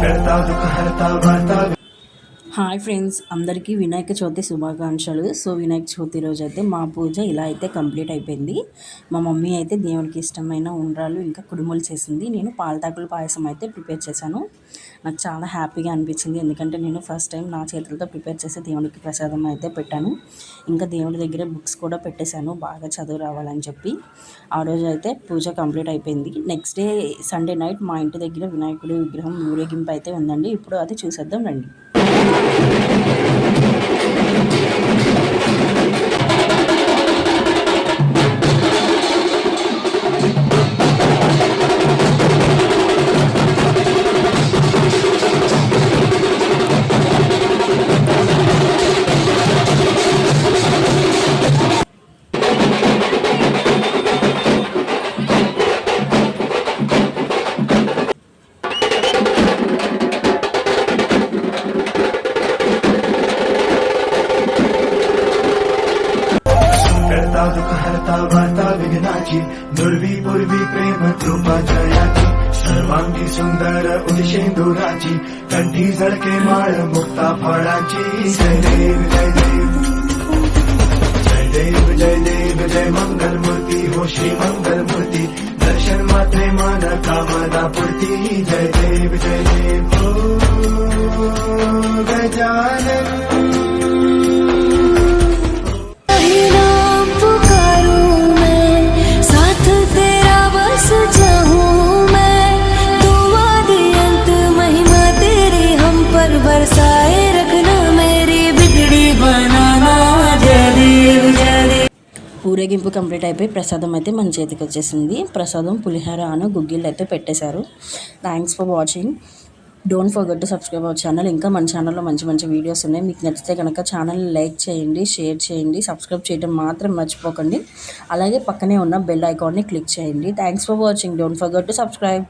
करता दुख हरता वार्ता హాయ్ ఫ్రెండ్స్ అందరికీ వినాయక చవితి శుభాకాంక్షలు. సో వినాయక చవితి రోజు అయితే మా పూజ ఇలా అయితే కంప్లీట్ అయిపోయింది. మా మమ్మీ అయితే దేవునికి ఇష్టమైన ఉండ్రాలు ఇంకా కుడుములు చేసింది. నేను పాలతాకుల పాయసం అయితే ప్రిపేర్ చేశాను. నాకు చాలా హ్యాపీగా అనిపించింది. ఎందుకంటే నేను ఫస్ట్ టైం నా చేతులతో ప్రిపేర్ చేసి దేవునికి ప్రసాదం అయితే పెట్టాను. ఇంకా దేవుడి దగ్గర బుక్స్ కూడా పెట్టేశాను. బాగా చదువు రావాలని చెప్పి ఆ రోజు అయితే పూజ కంప్లీట్ అయిపోయింది. నెక్స్ట్ డే సండే నైట్ మా ఇంటి దగ్గర వినాయకుడి విగ్రహం ఊరేగింపు అయితే ఉందండి. ఇప్పుడు అది చూసేద్దాం రండి. Thank you. हरता दुख हरता वार्ता विघ्नाची दुर्वी पूर्वी प्रेम कृपा जयाची सर्वांगी सुंदर उदिशेंदुराची कंठी झळके माळ मुक्ता फळाची. जय देव जय देव. जय देव जय देव जय मंगल मूर्ती हो श्री मंगल मूर्ती दर्शन मात्रे मान कामना पूर्ती. जय देव जय देव. हो, ओ ఊరేగింపు కంప్లీట్ అయిపోయి ప్రసాదం అయితే మన చేతికి వచ్చేసింది. ప్రసాదం పులిహోర అను గుగ్గిళ్ళు అయితే పెట్టేశారు. Thanks for watching don't forget to subscribe our channel ఇంకా మన ఛానల్లో మంచి మంచి వీడియోస్ ఉన్నాయి. మీకు నచ్చితే కనుక ఛానల్ లైక్ చేయండి షేర్ చేయండి సబ్స్క్రైబ్ చేయడం మాత్రం మర్చిపోకండి. అలాగే పక్కనే ఉన్న బెల్ ఐకాన్ని క్లిక్ చేయండి. Thanks for watching don't forget to subscribe